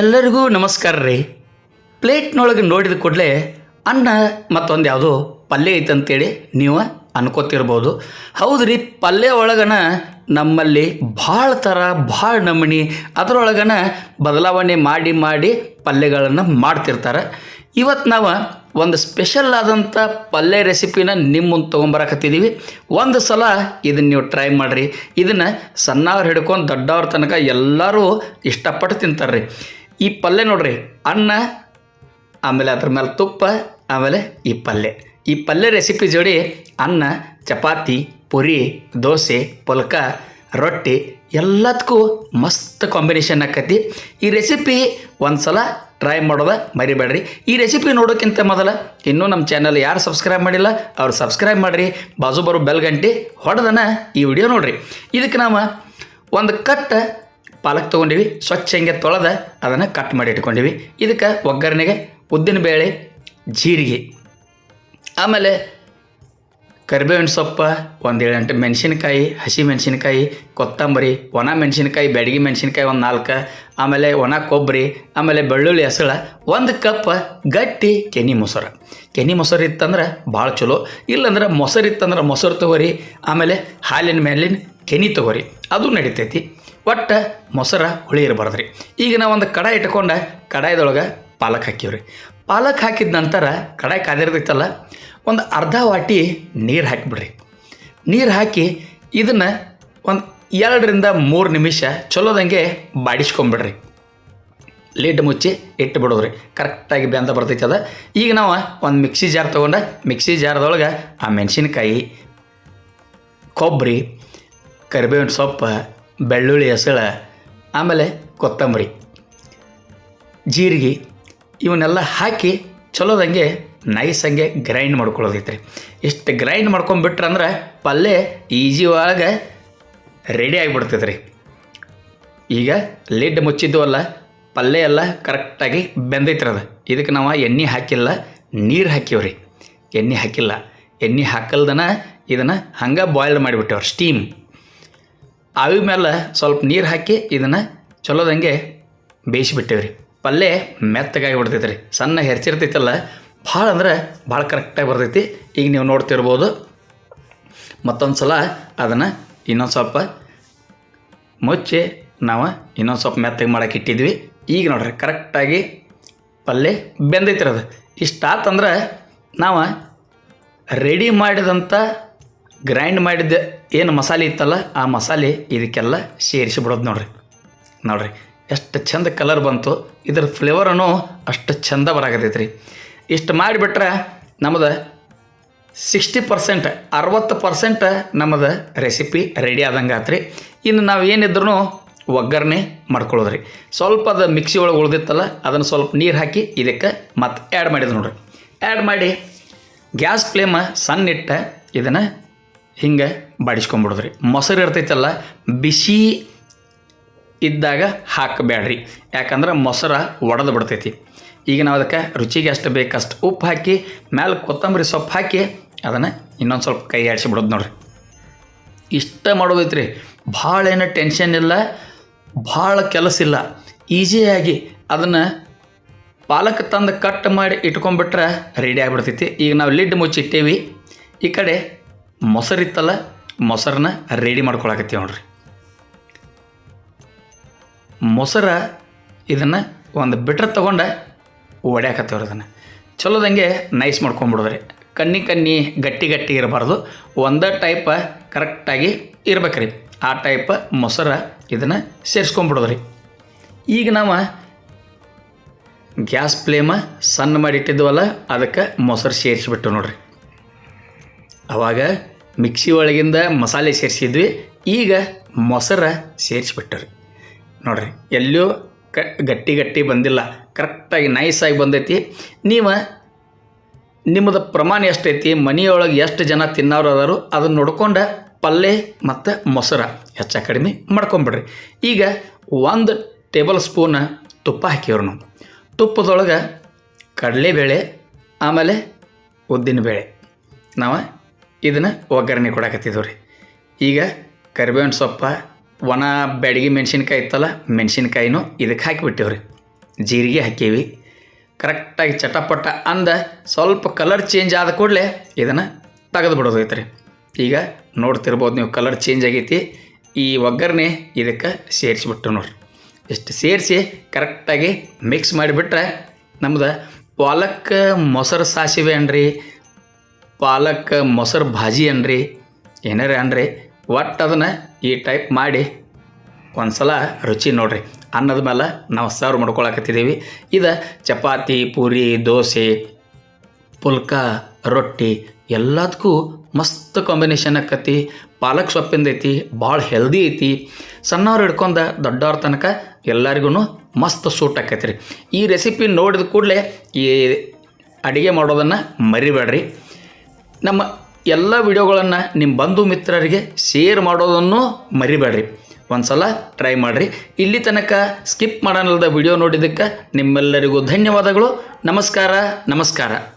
ಎಲ್ಲರಿಗೂ ನಮಸ್ಕಾರ ರೀ. ಪ್ಲೇಟ್ನೊಳಗೆ ನೋಡಿದ ಕೂಡಲೇ ಅನ್ನ ಮತ್ತೊಂದು ಯಾವುದೋ ಪಲ್ಯ ಐತೆ ಅಂತೇಳಿ ನೀವು ಅನ್ಕೋತಿರ್ಬೋದು. ಹೌದು ರೀ, ಪಲ್ಯ ಒಳಗನ ನಮ್ಮಲ್ಲಿ ಭಾಳ ಥರ, ಭಾಳ ನಮೂನಿ. ಅದರೊಳಗನ ಬದಲಾವಣೆ ಮಾಡಿ ಮಾಡಿ ಪಲ್ಯಗಳನ್ನು ಮಾಡ್ತಿರ್ತಾರೆ. ಇವತ್ತು ನಾವು ಒಂದು ಸ್ಪೆಷಲ್ ಆದಂಥ ಪಲ್ಯ ರೆಸಿಪಿನ ನಿಮ್ಮ ಮುಂದೆ ತೊಗೊಂಬರಕತ್ತಿದ್ದೀವಿ ಒಂದು ಸಲ ಇದನ್ನು ನೀವು ಟ್ರೈ ಮಾಡಿರಿ. ಇದನ್ನು ಸಣ್ಣವ್ರು ಹಿಡ್ಕೊಂಡು ದೊಡ್ಡವ್ರ ತನಕ ಎಲ್ಲರೂ ಇಷ್ಟಪಟ್ಟು ತಿಂತಾರೆ ಈ ಪಲ್ಯ ನೋಡ್ರಿ, ಅನ್ನ, ಆಮೇಲೆ ಅದ್ರ ಮೇಲೆ ತುಪ್ಪ, ಆಮೇಲೆ ಈ ಪಲ್ಯ ಈ ಪಲ್ಯ ರೆಸಿಪಿ ಜೋಡಿ ಅನ್ನ, ಚಪಾತಿ, ಪುರಿ, ದೋಸೆ, ಪೊಲ್ಕ, ರೊಟ್ಟಿ ಎಲ್ಲದಕ್ಕೂ ಮಸ್ತ್ ಕಾಂಬಿನೇಷನ್ ಆಕತಿ. ಈ ರೆಸಿಪಿ ಒಂದು ಸಲ ಟ್ರೈ ಮಾಡೋದ ಮರಿಬೇಡ್ರಿ. ಈ ರೆಸಿಪಿ ನೋಡೋಕ್ಕಿಂತ ಮೊದಲ ಇನ್ನೂ ನಮ್ಮ ಚಾನಲ್ ಯಾರು ಸಬ್ಸ್ಕ್ರೈಬ್ ಮಾಡಿಲ್ಲ, ಅವ್ರು ಸಬ್ಸ್ಕ್ರೈಬ್ ಮಾಡಿರಿ. ಬಾಜು ಬರೋ ಬೆಲ್ ಗಂಟೆ ಹೊಡೆದನ ಈ ವಿಡಿಯೋ ನೋಡಿರಿ. ಇದಕ್ಕೆ ನಾವು ಒಂದು ಕಟ್ ಪಾಲಕ್ ತೊಗೊಂಡಿವಿ, ಸ್ವಚ್ಛ ಹಿಂಗೆ ತೊಳೆದ ಅದನ್ನು ಕಟ್ ಮಾಡಿ ಇಟ್ಕೊಂಡಿವಿ. ಇದಕ್ಕೆ ಒಗ್ಗರಣೆಗೆ ಉದ್ದಿನಬೇಳೆ ಜೀರಿಗೆ, ಆಮೇಲೆ ಕರಿಬೇವಿನ ಸೊಪ್ಪ ಒಂದು ಏಳೆಂಟು ಮೆಣಸಿನಕಾಯಿ, ಹಸಿ ಮೆಣಸಿನಕಾಯಿ, ಕೊತ್ತಂಬರಿ, ಒಣ ಮೆಣಸಿನಕಾಯಿ, ಬೆಡಗಿ ಮೆಣಸಿನಕಾಯಿ ಒಂದು ನಾಲ್ಕು, ಆಮೇಲೆ ಒಣ ಕೊಬ್ಬರಿ, ಆಮೇಲೆ ಬೆಳ್ಳುಳ್ಳಿ ಹೆಸಳ, ಒಂದು ಕಪ್ ಗಟ್ಟಿ ಕೆನಿ ಮೊಸರು. ಕೆನಿ ಮೊಸರು ಇತ್ತಂದ್ರೆ ಭಾಳ ಚಲೋ, ಇಲ್ಲಂದ್ರೆ ಮೊಸರು ಇತ್ತಂದ್ರೆ ಮೊಸರು ತೊಗೋರಿ, ಆಮೇಲೆ ಹಾಲಿನ ಮೇಲಿನ ಕೆನಿ ತೊಗೋರಿ, ಅದು ನಡಿತೈತಿ. ಒಟ್ಟು ಮೊಸರ ಹುಳಿ ಇರಬಾರ್ದು ರೀ ಈಗ ನಾವು ಒಂದು ಕಡಾಯಿ ಇಟ್ಕೊಂಡ ಕಡಾಯಿದೊಳಗೆ ಪಾಲಕ್ ಹಾಕಿವ್ರಿ. ಪಾಲಕ್ ಹಾಕಿದ ನಂತರ ಕಡಾಯಿ ಕಾದಿರ್ತೈತಲ್ಲ ಒಂದು ಅರ್ಧ ವಾಟಿ ನೀರು ಹಾಕಿಬಿಡ್ರಿ. ನೀರು ಹಾಕಿ ಇದನ್ನು ಒಂದು ಎರಡರಿಂದ ಮೂರು ನಿಮಿಷ ಚಲೋದಂಗೆ ಬಾಡಿಸ್ಕೊಂಬಿಡ್ರಿ. ಲಿಡ್ ಮುಚ್ಚಿ ಇಟ್ಟು ಬಿಡೋದ್ರಿ ಕರೆಕ್ಟಾಗಿ ಬೆಂದ ಬರ್ತೈತೆ ಅದು ಈಗ ನಾವು ಒಂದು ಮಿಕ್ಸಿ ಜಾರ್ ತೊಗೊಂಡು ಮಿಕ್ಸಿ ಜಾರ್ದೊಳಗೆ ಆ ಮೆಣಸಿನ್ಕಾಯಿ ಕೊಬ್ಬರಿ ಕರಿಬೇವಿನ ಸೊಪ್ಪು ಬೆಳ್ಳುಳ್ಳಿ ಹೆಸಳ, ಆಮೇಲೆ ಕೊತ್ತಂಬರಿ, ಜೀರಿಗೆ, ಇವನ್ನೆಲ್ಲ ಹಾಕಿ ಚಲೋದಂಗೆ ನೈಸಂಗೆ ಗ್ರೈಂಡ್ ಮಾಡ್ಕೊಳ್ಳೋದೈತ್ರಿ. ಇಷ್ಟು ಗ್ರೈಂಡ್ ಮಾಡ್ಕೊಂಬಿಟ್ರಂದ್ರೆ ಪಲ್ಯ ಈಜಿ ಒಳಗೆ ರೆಡಿ ಆಗಿಬಿಡ್ತೈತೆ ರೀ ಈಗ ಲಿಡ್ ಮುಚ್ಚಿದ್ವಲ್ಲ ಪಲ್ಯ ಎಲ್ಲ ಕರೆಕ್ಟಾಗಿ ಬೆಂದೈತ್ರಿ ಅದು. ಇದಕ್ಕೆ ನಾವು ಎಣ್ಣೆ ಹಾಕಿಲ್ಲ, ನೀರು ಹಾಕಿವ್ರಿ. ಎಣ್ಣೆ ಹಾಕಿಲ್ಲ. ಎಣ್ಣೆ ಹಾಕಲ್ದನ ಇದನ್ನು ಹಂಗೆ ಬಾಯ್ಲ್ ಮಾಡಿಬಿಟ್ಟೇವ್ರಿ ಸ್ಟೀಮ್ ಆವಿ ಮೇಲೆ ಸ್ವಲ್ಪ ನೀರು ಹಾಕಿ ಇದನ್ನು ಚಲೋದಂಗೆ ಬೇಯಿಸಿಬಿಟ್ಟೇವ್ರಿ. ಪಲ್ಯ ಮೆತ್ತಗಾಗಿ ಬಿಡ್ತೈತೆ ರೀ ಸಣ್ಣ ಹೆರ್ಚಿರ್ತೈತಲ್ಲ, ಭಾಳ ಅಂದ್ರೆ ಭಾಳ ಕರೆಕ್ಟಾಗಿ ಬರ್ತೈತಿ. ಈಗ ನೀವು ನೋಡ್ತಿರ್ಬೋದು. ಮತ್ತೊಂದು ಸಲ ಅದನ್ನು ಇನ್ನೊಂದು ಸ್ವಲ್ಪ ಮುಚ್ಚಿ ನಾವು ಇನ್ನೊಂದು ಸ್ವಲ್ಪ ಮೆತ್ತಗೆ ಮಾಡೋಕೆ ಇಟ್ಟಿದ್ವಿ. ಈಗ ನೋಡ್ರಿ ಕರೆಕ್ಟಾಗಿ ಪಲ್ಯ ಬೆಂದೈತಿರೋದು ಇಷ್ಟಾತಂದ್ರೆ ನಾವು ರೆಡಿ ಮಾಡಿದಂಥ ಗ್ರೈಂಡ್ ಮಾಡಿದ ಏನು ಮಸಾಲೆ ಇತ್ತಲ್ಲ, ಆ ಮಸಾಲೆ ಇದಕ್ಕೆಲ್ಲ ಸೇರಿಸಿಬಿಡೋದು ನೋಡ್ರಿ. ನೋಡ್ರಿ, ಎಷ್ಟು ಚಂದ ಕಲರ್ ಬಂತು, ಇದ್ರ ಫ್ಲೇವರನು ಅಷ್ಟು ಚಂದ ಬರಾಕತೈತೆ ರೀ ಇಷ್ಟು ಮಾಡಿಬಿಟ್ರೆ ನಮ್ಮದು ಸಿಕ್ಸ್ಟಿ ಪರ್ಸೆಂಟ್ ಅರವತ್ತು ಪರ್ಸೆಂಟ್ ನಮ್ಮದು ರೆಸಿಪಿ ರೆಡಿ ಆದಂಗೆ ಆತ್ರಿ. ಇನ್ನು ನಾವು ಏನಿದ್ರು ಒಗ್ಗರಣೆ ಮಾಡ್ಕೊಳ್ಳೋದ್ರಿ ಸ್ವಲ್ಪ ಅದು ಮಿಕ್ಸಿ ಒಳಗೆ ಉಳ್ದಿತ್ತಲ್ಲ, ಅದನ್ನು ಸ್ವಲ್ಪ ನೀರು ಹಾಕಿ ಇದಕ್ಕೆ ಮತ್ತೆ ಆ್ಯಡ್ ಮಾಡಿದ್ರು ನೋಡ್ರಿ. ಆ್ಯಡ್ ಮಾಡಿ, ಗ್ಯಾಸ್ ಫ್ಲೇಮ ಸಣ್ಣ ಇಟ್ಟ ಇದನ್ನು ಹಿಂಗೆ ಬಾಡಿಸ್ಕೊಂಬಿಡೋದ್ರಿ. ಮೊಸರು ಇರ್ತೈತಲ್ಲ, ಬಿಸಿ ಇದ್ದಾಗ ಹಾಕಬೇಡ್ರಿ. ಯಾಕಂದ್ರೆ ಮೊಸರ ಒಡೆದು ಬಿಡ್ತೈತಿ. ಈಗ ನಾವು ಅದಕ್ಕೆ ರುಚಿಗೆ ಎಷ್ಟು ಬೇಕಷ್ಟು ಉಪ್ಪು ಹಾಕಿ, ಮ್ಯಾಲೆ ಕೊತ್ತಂಬರಿ ಸೊಪ್ಪು ಹಾಕಿ ಅದನ್ನು ಇನ್ನೊಂದು ಸ್ವಲ್ಪ ಕೈ ಆಡಿಸಿ ಬಿಡೋದು ನೋಡ್ರಿ. ಇಷ್ಟ ಮಾಡೋದೈತ್ರಿ. ಭಾಳ ಏನು ಟೆನ್ಷನ್ ಇಲ್ಲ, ಭಾಳ ಕೆಲಸ ಇಲ್ಲ. ಈಸಿಯಾಗಿ ಅದನ್ನು ಪಾಲಕ್ ತಂದು ಕಟ್ ಮಾಡಿ ಇಟ್ಕೊಂಬಿಟ್ರೆ ರೆಡಿ ಆಗಿಬಿಡ್ತೈತಿ. ಈಗ ನಾವು ಲಿಡ್ ಮುಚ್ಚಿಟ್ಟೇವಿ. ಈ ಕಡೆ ಮೊಸರಿತ್ತಲ್ಲ, ಮೊಸರನ್ನ ರೆಡಿ ಮಾಡ್ಕೊಳಕತ್ತೀವಿ ನೋಡ್ರಿ. ಮೊಸರ ಇದನ್ನು ಒಂದು ಬಿಟ್ರೆ ತೊಗೊಂಡ ಒಡ್ಯಾಕತ್ತೇವ್ರಿ ಅದನ್ನು. ಚಲೋದಂಗೆ ನೈಸ್ ಮಾಡ್ಕೊಂಬಿಡೋದ್ರಿ. ಕಣ್ಣಿ ಕಣ್ಣಿ ಗಟ್ಟಿ ಗಟ್ಟಿ ಇರಬಾರ್ದು. ಒಂದೇ ಟೈಪ ಕರೆಕ್ಟಾಗಿ ಇರ್ಬೇಕ್ರಿ. ಆ ಟೈಪ್ ಮೊಸರ ಇದನ್ನು ಸೇರಿಸ್ಕೊಂಬಿಡೋದ್ರಿ. ಈಗ ನಾವು ಗ್ಯಾಸ್ ಫ್ಲೇಮ ಸಣ್ಣ ಮಾಡಿ ಇಟ್ಟಿದ್ವಲ್ಲ, ಅದಕ್ಕೆ ಮೊಸರು ಸೇರಿಸಿಬಿಟ್ಟು ನೋಡ್ರಿ. ಅವಾಗ ಮಿಕ್ಸಿ ಒಳಗಿಂದ ಮಸಾಲೆ ಸೇರಿಸಿದ್ವಿ. ಈಗ ಮೊಸರ ಸೇರಿಸ್ಬಿಟ್ಟರಿ ನೋಡ್ರಿ ಎಲ್ಲೂ ಕ ಗಟ್ಟಿ ಗಟ್ಟಿ ಬಂದಿಲ್ಲ. ಕರೆಕ್ಟಾಗಿ ನೈಸಾಗಿ ಬಂದೈತಿ. ನೀವು ನಿಮ್ಮದು ಪ್ರಮಾಣ ಎಷ್ಟೈತಿ, ಮನೆಯೊಳಗೆ ಎಷ್ಟು ಜನ ತಿನ್ನೋರು ಅದಾರು ಅದನ್ನು ನೋಡ್ಕೊಂಡು ಪಲ್ಲೆ ಮತ್ತು ಮೊಸರ ಹೆಚ್ಚ ಕಡಿಮೆ ಮಾಡ್ಕೊಂಬಿಡ್ರಿ. ಈಗ ಒಂದು ಟೇಬಲ್ ಸ್ಪೂನ್ ತುಪ್ಪ ಹಾಕಿವ್ರು ನಾವು. ತುಪ್ಪದೊಳಗೆ ಕಡಲೆಬೇಳೆ, ಆಮೇಲೆ ಉದ್ದಿನಬೇಳೆ. ನಾವು ಇದನ್ನು ಒಗ್ಗರಣೆ ಕೊಡಕತ್ತಿದ್ದೀವಿ ರೀ ಈಗ ಕರಿಬೇವಿನ ಸೊಪ್ಪ, ಒಣ ಬ್ಯಾಡಗಿ ಮೆಣಸಿನ್ಕಾಯಿ ಇತ್ತಲ್ಲ, ಮೆಣಸಿನ್ಕಾಯಿನೂ ಇದಕ್ಕೆ ಹಾಕಿಬಿಟ್ಟಿವ್ರಿ. ಜೀರಿಗೆ ಹಾಕೀವಿ. ಕರೆಕ್ಟಾಗಿ ಚಟಪಟ ಅಂದ ಸ್ವಲ್ಪ ಕಲರ್ ಚೇಂಜ್ ಆದ ಕೂಡಲೇ ಇದನ್ನು ತೆಗೆದು ಐತ್ರಿ ಈಗ ನೋಡ್ತಿರ್ಬೋದು ನೀವು ಕಲರ್ ಚೇಂಜ್ ಆಗೈತಿ. ಈ ಒಗ್ಗರಣೆ ಇದಕ್ಕೆ ಸೇರಿಸಿಬಿಟ್ಟು ನೋಡ್ರಿ. ಇಷ್ಟು ಸೇರಿಸಿ ಕರೆಕ್ಟಾಗಿ ಮಿಕ್ಸ್ ಮಾಡಿಬಿಟ್ರೆ ನಮ್ದು ಪಾಲಕ್ ಮೊಸರು ಸಾಸಿವೆ ಅನ್ರಿ ಪಾಲಕ್, ಮೊಸರು, ಭಾಜಿ ಅನ್ರಿ ಏನಾರ ಅನ್ರಿ ಒಟ್ಟು ಅದನ್ನು ಈ ಟೈಪ್ ಮಾಡಿ ಒಂದು ಸಲ ರುಚಿ ನೋಡ್ರಿ. ಅನ್ನದ ಮೇಲೆ ನಾವು ಸರ್ವ್ ಮಾಡ್ಕೊಳಕತ್ತಿದ್ದೀವಿ ಇದು ಚಪಾತಿ, ಪೂರಿ, ದೋಸೆ, ಪುಲ್ಕ, ರೊಟ್ಟಿ ಎಲ್ಲದಕ್ಕೂ ಮಸ್ತ್ ಕಾಂಬಿನೇಷನ್ ಆಕತಿ ಪಾಲಕ್ ಸೊಪ್ಪಿಂದ ಐತಿ, ಭಾಳ ಹೆಲ್ದಿ ಐತಿ. ಸಣ್ಣವ್ರು ಹಿಡ್ಕೊಂಡ ದೊಡ್ಡವ್ರ ತನಕ ಎಲ್ಲರಿಗೂ ಮಸ್ತ್ ಸೂಟ್ ಆಕೈತಿ ರೀ ಈ ರೆಸಿಪಿ ನೋಡಿದ ಕೂಡಲೇ ಈ ಅಡುಗೆ ಮಾಡೋದನ್ನು ಮರಿಬೇಡ್ರಿ. ನಮ್ಮ ಎಲ್ಲ ವಿಡಿಯೋಗಳನ್ನು ನಿಮ್ಮ ಬಂಧು ಮಿತ್ರರಿಗೆ ಶೇರ್ ಮಾಡೋದನ್ನು ಮರಿಬೇಡ್ರಿ. ಒಂದು ಸಲ ಟ್ರೈ ಮಾಡಿರಿ. ಇಲ್ಲಿ ತನಕ ಸ್ಕಿಪ್ ಮಾಡೋಣದ ವಿಡಿಯೋ ನೋಡಿದ್ದಕ್ಕೆ ನಿಮ್ಮೆಲ್ಲರಿಗೂ ಧನ್ಯವಾದಗಳು. ನಮಸ್ಕಾರ ನಮಸ್ಕಾರ.